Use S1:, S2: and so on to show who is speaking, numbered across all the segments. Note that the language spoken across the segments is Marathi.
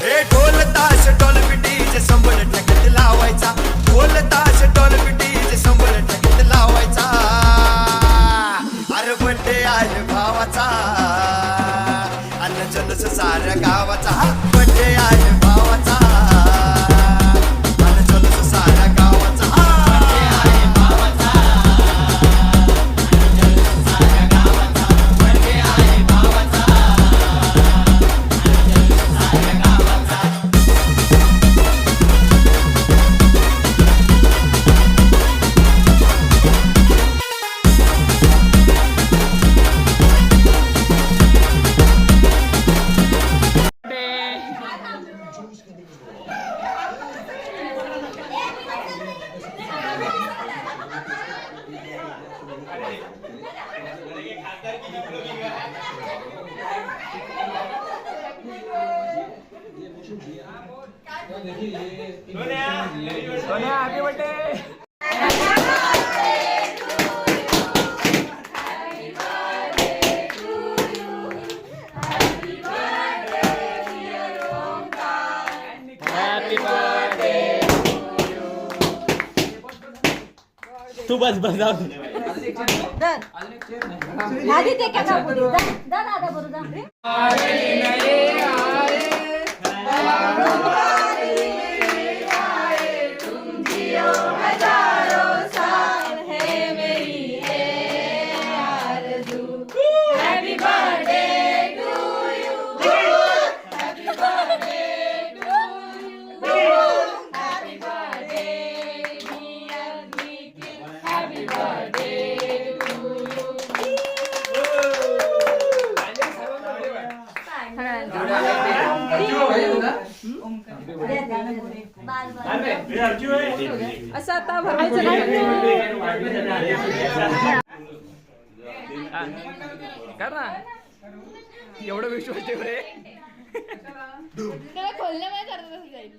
S1: हे ढोल ताश डॉल डीजे संबळ टकत लावायचा. ढोल ताश डॉल डीजे संबळ टकत लावायचा. अरे बड्डे आहे भावाचा. अन्न जलस साऱ्या गावाचा. हा बड्डे आहे
S2: तू बस बस जाऊ
S3: आधी ते काय दादा बरोबर
S4: असं आता भरवायचं नाही
S5: कर ना एवढं विश्वास ठेव रे.
S4: खोलल्यामुळे करत जाईल.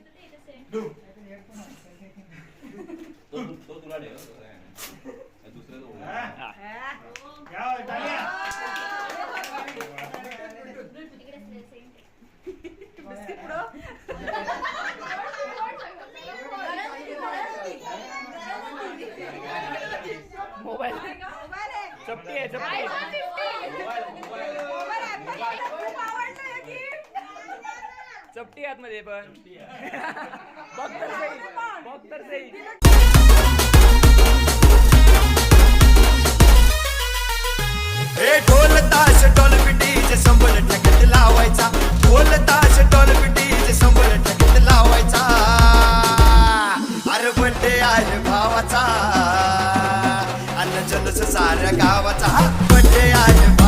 S5: चपटी आहे चपटी चपटी आत मध्ये पण बघ तर सही. बघ तर सही.
S1: हे ढोल ताश डॉल डीजे संबळ टकत लावायचा. ढोल ताश डॉल साऱ्या गावाचा बड्डे आहे.